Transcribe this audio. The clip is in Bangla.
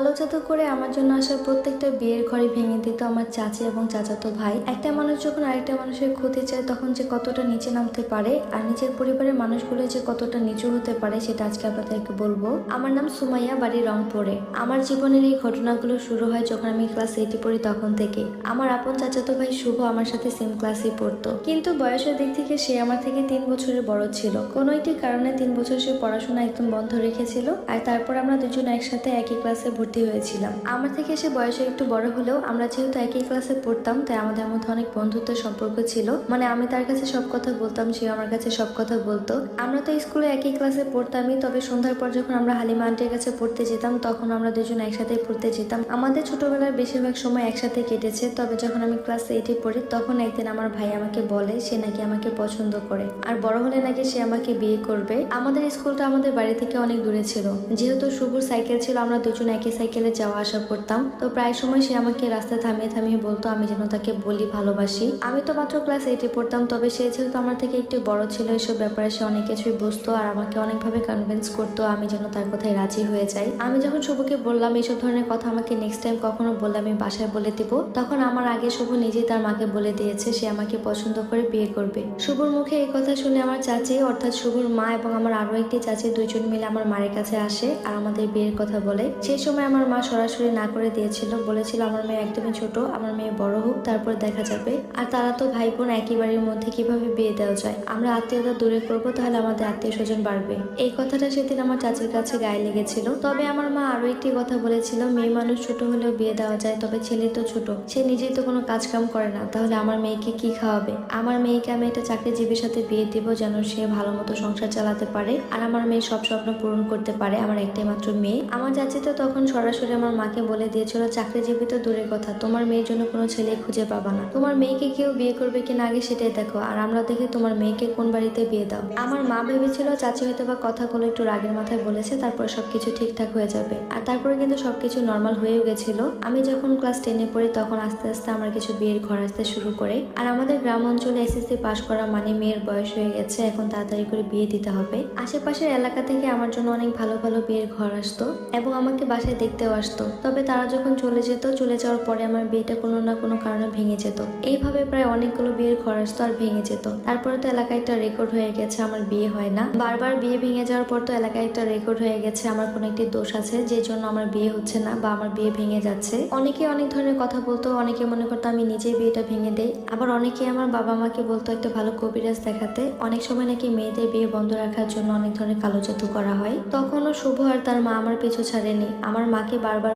আলোচনা করে আমার জন্য আসা প্রত্যেকটা বিয়ের ঘরে ভেঙে দিত আমার চাচি এবং চাচাতো ভাই। একটা মানুষ যখন আরেকটা মানুষের ক্ষতি চায়, তখন যে কতটা নিচে নামতে পারে আর নিজের পরিবারের মানুষগুলো যে কতটা নিচু হতে পারে, সেটা আজকে আপনাদেরকে বলব। আমার নাম সুমাইয়া, বাড়ি রংপুরে। আমার জীবনের এই ঘটনাগুলো শুরু হয় যখন আমি ক্লাস এইটে পড়ি তখন থেকে। আমার আপন চাচাতো ভাই শুভ আমার সাথে সেম ক্লাসেই পড়তো। কিন্তু বয়সের দিক থেকে সে আমার থেকে তিন বছরের বড় ছিল। কোনো একটি কারণে তিন বছর সে পড়াশোনা একদম বন্ধ রেখেছিল আর তারপর আমরা দুজন একসাথে একই ক্লাসে ভর্তি হয়েছিলাম। আমার থেকে সে বয়সে একটু বড় হলেও আমরা যেহেতু একই ক্লাসে পড়তাম, তাই আমাদের মধ্যে অনেক বন্ধুত্বের সম্পর্ক ছিল। মানে আমি তার কাছে সব কথা বলতাম, সে আমার কাছে সব কথা বলতো। আমরা তো স্কুলে একই ক্লাসে পড়তামই, তবে সন্ধ্যার পর যখন আমরা হালিমা আন্টির কাছে পড়তে যেতাম, তখন আমরা দুজন একসাথে পড়তে যেতাম। আমাদের ছোটবেলার বেশিরভাগ সময় একসাথে কেটেছে, তবে যখন আমি ক্লাস এইটে পড়ি, তখন একদিন আমার ভাই আমাকে বলে, সে নাকি আমাকে পছন্দ করে। আর বড় হলে নাকি সে আমাকে বিয়ে করবে। আমাদের স্কুলটা আমাদের বাড়ি থেকে অনেক দূরে ছিল। যেহেতু শুভর সাইকেল ছিল, আমরা দুজন একই সাইকেলে যাওয়া আসা করতাম। তো প্রায় সময় সে আমাকে রাস্তায় থামিয়ে থামিয়ে বলতো, আমি যেন তাকে বলি ভালোবাসি। আমি তো মাত্র ক্লাস এইটে পড়তাম, তবে সে যেহেতু আমার থেকে একটু বড় ছিল, এসব ব্যাপারে সে অনেক কিছুই বুঝতো আর আমাকে অনেকভাবে কনভিন্স করতো আমি যেন তার কথায় রাজি হয়ে যাই। আমি যখন শুভকে বললাম, এইসব ধরনের কথা আমাকে নেক্সট টাইম কখনো বললে আমি বাসায় বলে দিব। তখন আমার আগে শুভ নিজেই তার মাকে বলে দিয়েছে, সে আমাকে পছন্দ করে বিয়ে করবে। শুভর মুখে এই কথা শুনে আমার চাচি, অর্থাৎ শুভর মা এবং আমার আরও একটি চাচি দুইজন মিলে আমার মায়ের কাছে আসে আর আমাদের বিয়ের কথা বলে। সেই সময় আমার মা সরাসরি না করে দিয়েছিল। বলেছিল, আমার মেয়ে একদমই ছোট, আমার মেয়ে বড় হোক, তারপর দেখা যাবে। আর তারা তো ভাই বোন একই বাড়ির মধ্যে কীভাবে বিয়ে দেওয়া যায়? আমরা আত্মীয়তা দূরে করব, তাহলে আমাদের আত্মীয় স্বজন বাড়বে। এই কথাটা সেদিন আমার চাচির কাছে গায়ে লেগেছিল। তবে আমার মা আরও একটি কথা বলেছিল, মেয়ে মানুষ ছোট হলেও বিয়ে দেওয়া যায়, তবে ছেলে তো ছোট। সে নিজেই তো কোনো কাজ কাম করে না, তাহলে আমার মেয়েকে কি খাওয়াবে? আমার মেয়েকে আমি একটা চাকরিজীবীর সাথে বিয়ে দিব যেন সে ভালো মতো সংসার চালাতে পারে, আর আমার মেয়ে সব স্বপ্ন পূরণ করতে পারে, আমার একটাই মাত্র মেয়ে। আমার চাচি তো তখন সরাসরি আমার মাকে বলে দিয়েছিল, চাকরিজীবী তো দূরের কথা, তোমার মেয়ের জন্য কোনো ছেলে খুঁজে পাবা না। তোমার মেয়েকে কেউ বিয়ে করবে কিনা আগে সেটাই দেখো, আর আমরা দেখি তোমার মেয়েকে কোন বাড়িতে বিয়ে দাও। আমার মা ভেবেছিল, চাচি হয়তো বা কথাগুলো একটু রাগের মাথায় বলেছে, তারপর সবকিছু ঠিকঠাক হয়ে যাবে। আর তারপরে কিন্তু সবকিছু নর্মাল হয়েও গেছিল। আমি যখন ক্লাস টেনে পড়ি, তখন আস্তে আস্তে আমার কিছু বিয়ের ঘর আসতে শুরু করে। আর আমাদের গ্রাম অঞ্চলে এসএসসি পাশ করা মানে মেয়ের বয়স হয়ে গেছে, এখন তাড়াতাড়ি করে বিয়ে দিতে হবে। আশেপাশের এলাকা থেকে আমার জন্য অনেক ভালো ভালো বিয়ের ঘর আসতো এবং আমাকে বাসায় দেখতেও আসতো। তবে তারা যখন চলে যেত, চলে যাওয়ার পরে আমার বিয়েটা কোনো না কোনো কারণে ভেঙে যেত। এইভাবে প্রায় অনেকগুলো বিয়ের ঘর আসতো আর ভেঙে যেত। তারপরে তো এলাকায় একটা রেকর্ড হয়ে গেছে, আমার বিয়ে হয় না। বারবার বিয়ে ভেঙে যাওয়ার পর তো এলাকায় একটা রেকর্ড হয়ে গেছে, আমার কোনো একটি দোষ আছে, যে জন্য আমার বিয়ে হচ্ছে না বা আমার বিয়ে ভেঙে যাচ্ছে। অনেকে অনেক ধরনের কথা বলতো, অনেকে মনে করতো আমি নিজেই বিয়েটা ভেঙে দেই। আবার অনেকে আমার বাবা মাকে বলতো, একটা ভালো কবিরাজ দেখাতে। অনেক সময় নাকি মেয়েদের বিয়ে বন্ধ রাখার জন্য অনেক ধরনের কালো জাদু করা হয়। তখনও শুভ আর তার মা আমার পিছু ছাড়েনি। আমার মাকে বারবার